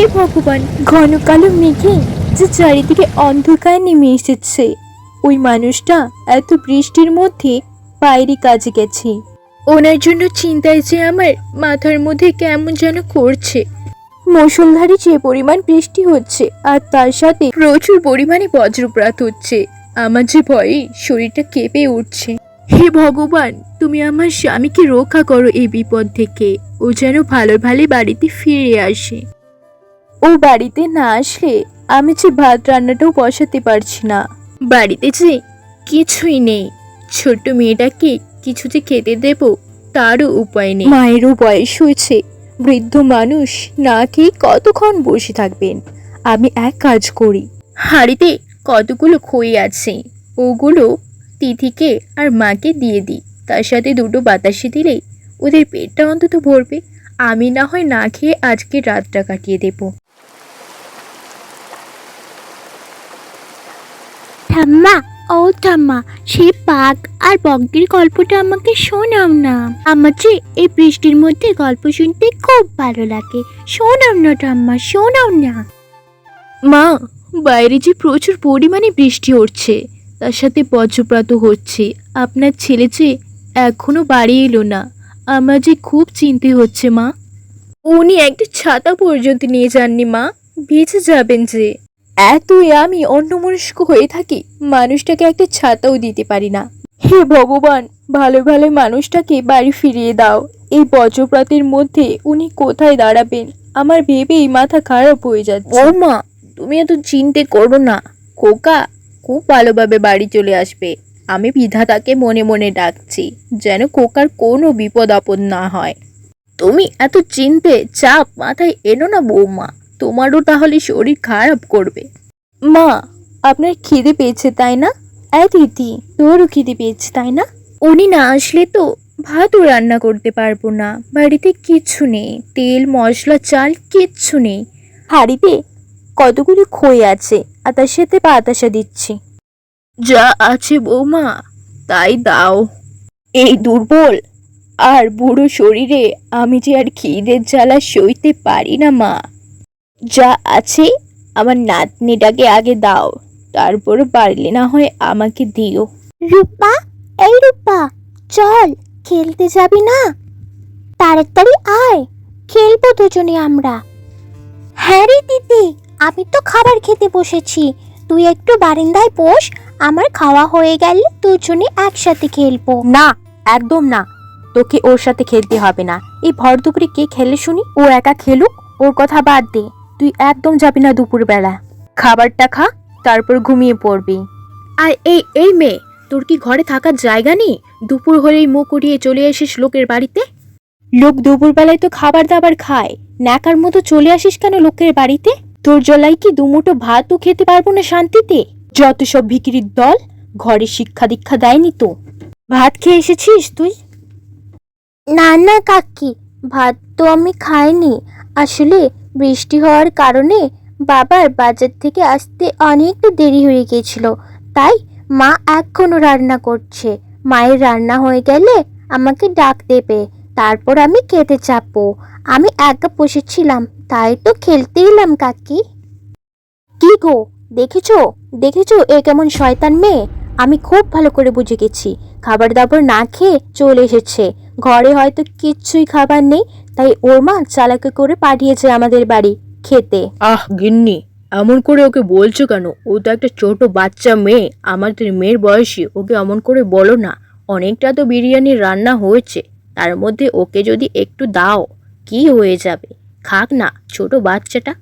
হে ভগবান, ঘন কালো মেঘে যে চারিদিকে অন্ধকার নেমে এসেছে। ওই মানুষটা এত বৃষ্টির মধ্যে বাইরে কাজে গেছে। ওনার জন্য চিন্তায় যে আমার মাথার মধ্যে কেমন যেন করছে। মুসলধারে যে পরিমাণ বৃষ্টি হচ্ছে আর তার সাথে প্রচুর পরিমাণে বজ্রপাত হচ্ছে, আমার যে ভয়ে শরীরটা কেঁপে উঠছে। হে ভগবান, তুমি আমার স্বামীকে রক্ষা করো এই বিপদ থেকে। ও যেন ভালো ভালো বাড়িতে ফিরে আসে। ও বাড়িতে না আসলে আমি যে ভাত রান্নাটাও বসাতে পারছি না। বাড়িতে যে কিছুই নেই। ছোট্ট মেয়েটাকে কিছু যে খেতে দেব তারও উপায় নেই। মায়েরও বয়স হয়েছে। বৃদ্ধ মানুষ না খেয়ে কতক্ষণ বসে থাকবেন? আমি এক কাজ করি। হাড়িতে কতগুলো খই আছে ওগুলো তিথিকে আর মাকে দিয়ে দিই। তার সাথে দুটো বাতাসে দিলেই ওদের পেটটা অন্তত ভরবে। আমি না হয় না খেয়ে আজকে রাতটা কাটিয়ে দেবো। ঠাম্মা ও ঠাম্মা সেই বাঘ আর বজ্ঞের গল্পটা আমাকে শোনাও না। আমার যে এই বৃষ্টির মধ্যে গল্প শুনতে খুব ভালো লাগে। শোনাও না ঠাম্মা, শোনাও না। মা, বাইরে যে প্রচুর পরিমাণে বৃষ্টি হচ্ছে, তার সাথে বজ্রপাত হচ্ছে। আপনার ছেলে যে এখনও বাড়ি এলো না, আমার যে খুব চিন্তে হচ্ছে মা। উনি একটা ছাতা পর্যন্ত নিয়ে যাননি মা ভিজে যাবেন যে। এতই আমি অন্যমনস্ক হয়ে থাকি, মানুষটাকে একটা ছাতাও দিতে পারি না। হে ভগবান, ভালো ভালো মানুষটাকে বাড়ি ফিরিয়ে দাও। এই বজ্রপাতের মধ্যে উনি কোথায় দাঁড়াবেন? আমার ভেবেই মাথা খারাপ হয়ে যাচ্ছে। ও মা, তুমি এত চিন্তে করো না। খোকা, খুব ভালোভাবে বাড়ি চলে আসবে। আমি বিধাতাকে মনে মনে ডাকছি, যেন কোকার কোনো বিপদ আপদ না হয়। তুমি এত চিনতে চাপ মাথায় এনো না বৌমা। তোমারও তাহলে শরীর খারাপ করবে। মা, আপনার খিদে পেয়েছে, তাই না? এই দিদি, তোরও খিদে পেয়েছে, তাই না? উনি না আসলে তো ভাতও রান্না করতে পারব না। বাড়িতে কিচ্ছু নেই, তেল, মশলা, চাল কিচ্ছু নেই। হাড়িতে কতগুলি খই আছে, আর তার সাথে বাতাসা দিচ্ছি। যা আছে বৌমা, তাই দাও। এই দুর্বল আর বুড়ো শরীরে আমি যে আর খিদের জ্বালা সইতে পারি না, মা। যা আছে আমার নাতনিটাকে আগে দাও তারপর পারলে না হয় আমাকে দিও। রূপা এই রূপা চল খেলতে যাবি না? তাড়াতাড়ি আয় খেলব দুজনে আমরা। হ্যাঁ রে দিদি আমি তো খাবার খেতে বসেছি। তুই একটু বারান্দায় বস আমার খাওয়া হয়ে গেলে দুজনে একসাথে খেলব। না একদম না। তোকে ওর সাথে খেলতে হবে না। এই ভর দুপুরে কে খেলে শুনি? ও একা খেলুক ওর কথা বাদ দে। তুই একদম যাবি না দুপুরবেলা। খাবারটা খা তারপর ঘুমিয়ে পড়বি। আর এই এই মেয়ে তোর কি ঘরে থাকার জায়গা নেই? দুপুর হলেই মুখ উড়িয়ে চলে আসিস লোকের বাড়িতে? লোক দুপুরবেলায় তো খাবার দাবার খায়। ন্যাকার মতো চলে আসিস কেন লোকের বাড়িতে? তোর জলাই কি দুমুটো ভাতও খেতে পারব না শান্তিতে? যত সব ভিকিরির দল ঘরে শিক্ষা দীক্ষা দেয়নি তো। ভাত খেয়ে এসেছিস তুই? না না কাকি ভাত তো আমি খাইনি। আসলে বৃষ্টি হওয়ার কারণে বাবার বাজার থেকে আসতে অনেকটা দেরি হয়ে গিয়েছিল। তাই মা এখনও রান্না করছে। মায়ের রান্না হয়ে গেলে আমাকে ডাক দেবে। তারপর আমি খেতে চাপবো। আমি একা বসেছিলাম, তাই তো খেলতে এলাম কাকি। কি গো, দেখেছ? দেখেছ এ কেমন শয়তান মেয়ে? আমি খুব ভালো করে বুঝে গেছি। খাবার দাবার না খেয়ে চলে এসেছে। ঘরে হয়তো কিচ্ছুই খাবার নেই তাই ওর মা চালাকি করে পাঠিয়েছে আমাদের বাড়ি খেতে। আহ গিন্নি এমন করে ওকে বলছো কেন? ও তো একটা ছোট বাচ্চা মেয়ে আমাদের মেয়ের বয়সী ওকে এমন করে বলো না। অনেকটা তো বিরিয়ানির রান্না হয়েছে তার মধ্যে ওকে যদি একটু দাও কি হয়ে যাবে? খাক না ছোট বাচ্চাটা।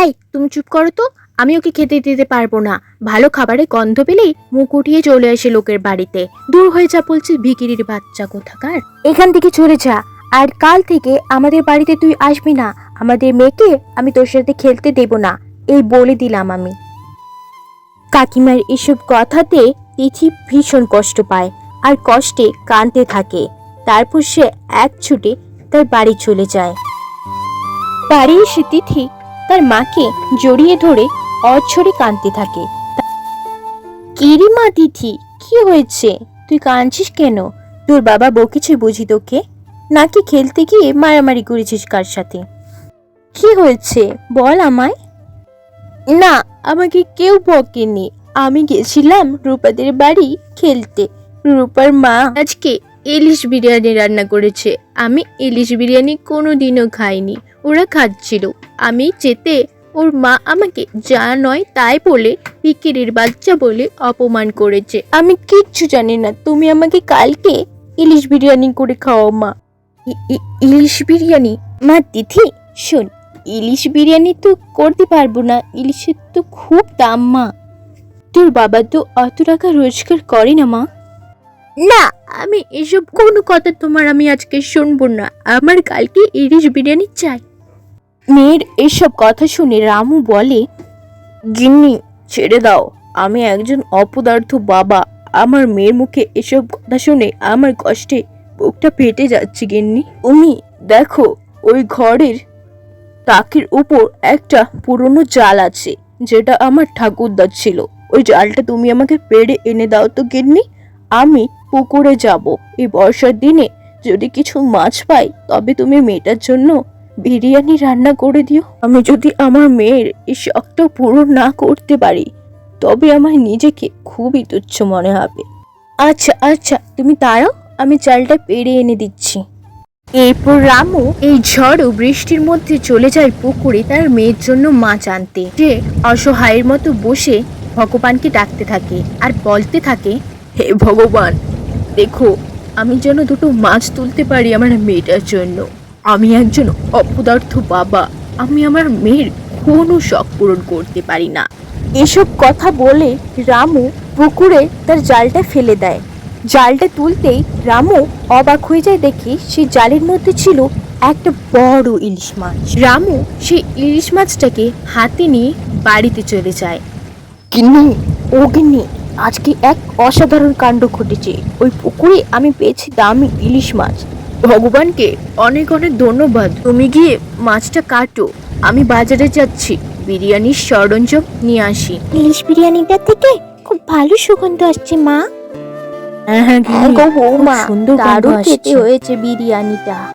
এই তুমি চুপ করো তো। আমি ওকে খেতে দিতে পারব না? ভালো খাবারের গন্ধ পেলেই মুখ উঠিয়ে চলে আসে লোকের বাড়িতে। দূর হয়ে যা বলছে ভিকিরির বাচ্চা কোথাকার। এখান থেকে চলে যা। আর কাল থেকে আমাদের বাড়িতে তুই আসবি না। আমাদের মেয়েকে আমি তোর সাথে খেলতে দেব না। এই বলে দিলাম আমি। কাকিমার এসব কথাতে তিথি ভীষণ কষ্ট পায় আর কষ্টে কাঁদতে থাকে। তারপর সে এক ছুটে তার বাড়ি চলে যায়। বাড়ি এসে তিথি তার মাকে জড়িয়ে ধরে অঝরে কাঁদতে থাকে। কিরি মা তিথি কি হয়েছে? তুই কাঁদছিস কেন? তোর বাবা বকেছে বুঝি তোকে? নাকি খেলতে গিয়ে মারামারি করেছিস কার সাথে? কি হয়েছে? বল আমায়। না, আমাকে কেউ বকেনি। আমি গেছিলাম রূপাদের বাড়ি খেলতে। রূপার মা আজকে ইলিশ বিরিয়ানি রান্না করেছে। আমি ইলিশ বিরিয়ানি কোনো দিনও খাইনি। ওরা খাচ্ছিল। আমি যেতে ওর মা আমাকে যা নয় তাই বলে পিকিরির বাচ্চা বলে অপমান করেছে। আমি কিচ্ছু জানি না, তুমি আমাকে কালকে ইলিশ বিরিয়ানি করে খাওয়াও, মা। ইলিশ বিরিয়ানি? মা, তিথি, শোন, ইলিশ বিরিয়ানি তো করতে পারব না, ইলিশের তো খুব দাম, মা। তোর বাবা তো অত টাকা রোজগার করে না, মা। না, আমি এসব কোনো কথা তোমার আমি আজকে শুনব না। আমার কালকে ইলিশ বিরিয়ানি চাই। মেয়ের এসব কথা শুনে রামু বলে, গিন্নি, ছেড়ে দাও। আমি একজন অপদার্থ বাবা। আমার মেয়ের মুখে এসব কথা শুনে আমার কষ্টে বুকটা ফেটে যাচ্ছে, গিন্নি। তুমি দেখো, ওই ঘরের তাকের উপর একটা পুরনো জাল আছে, যেটা আমার ঠাকুরদার ছিল। ওই জালটা তুমি আমাকে পেড়ে এনে দাও তো, গিন্নি। আমি পুকুরে যাব। এই বর্ষার দিনে যদি কিছু মাছ পাই, তবে তুমি মেয়েটার জন্য বিরিয়ানি রান্না করে দিও। আমি যদি আমার মেয়ের এই শখটা পূরণ না করতে পারি, তবে আমার নিজেকে খুবই তুচ্ছ মনে হবে। আচ্ছা আচ্ছা তুমি দাঁড়াও, আমি চালটা পেড়ে এনে দিচ্ছি। এরপর রামু এই ঝড় ও বৃষ্টির মধ্যে চলে যায় পুকুরে তার মেয়ের জন্য মাছ আনতে। যে অসহায়ের মতো বসে ভগবানকে ডাকতে থাকে আর বলতে থাকে, হে ভগবান, দেখো, আমি যেন দুটো মাছ তুলতে পারি আমার মেয়েটার জন্য। আমি একজন অপদার্থ বাবা। আমি আমার মেয়ের কোনো শখ পূরণ করতে পারি না। এসব কথা বলে রামু পুকুরে তার জালটা ফেলে দেয়। জালটা তুলতেই রামু অবাক হয়ে যায় দেখি সেই জালের মধ্যে ছিল একটা বড় ইলিশ মাছ। রামু সেই ইলিশ মাছটাকে হাতে নিয়ে বাড়িতে চলে যায়। গিন্নি ও আজকে এক অসাধারণ কাণ্ড ঘটেছে। ওই পুকুরে আমি পেয়েছি দামি ইলিশ মাছ। ভগবানকে অনেক অনেক ধন্যবাদ। তুমি গিয়ে মাছটা কাটো। আমি বাজারে যাচ্ছি। বিরিয়ানির সরঞ্জাম নিয়ে আসি। ইলিশ বিরিয়ানিটা থেকে খুব ভালো সুগন্ধ আসছে মা। হ্যাঁ হ্যাঁ গো বৌমা সুন্দর গন্ধ দারুণ খেতে। হয়েছে বিরিয়ানিটা।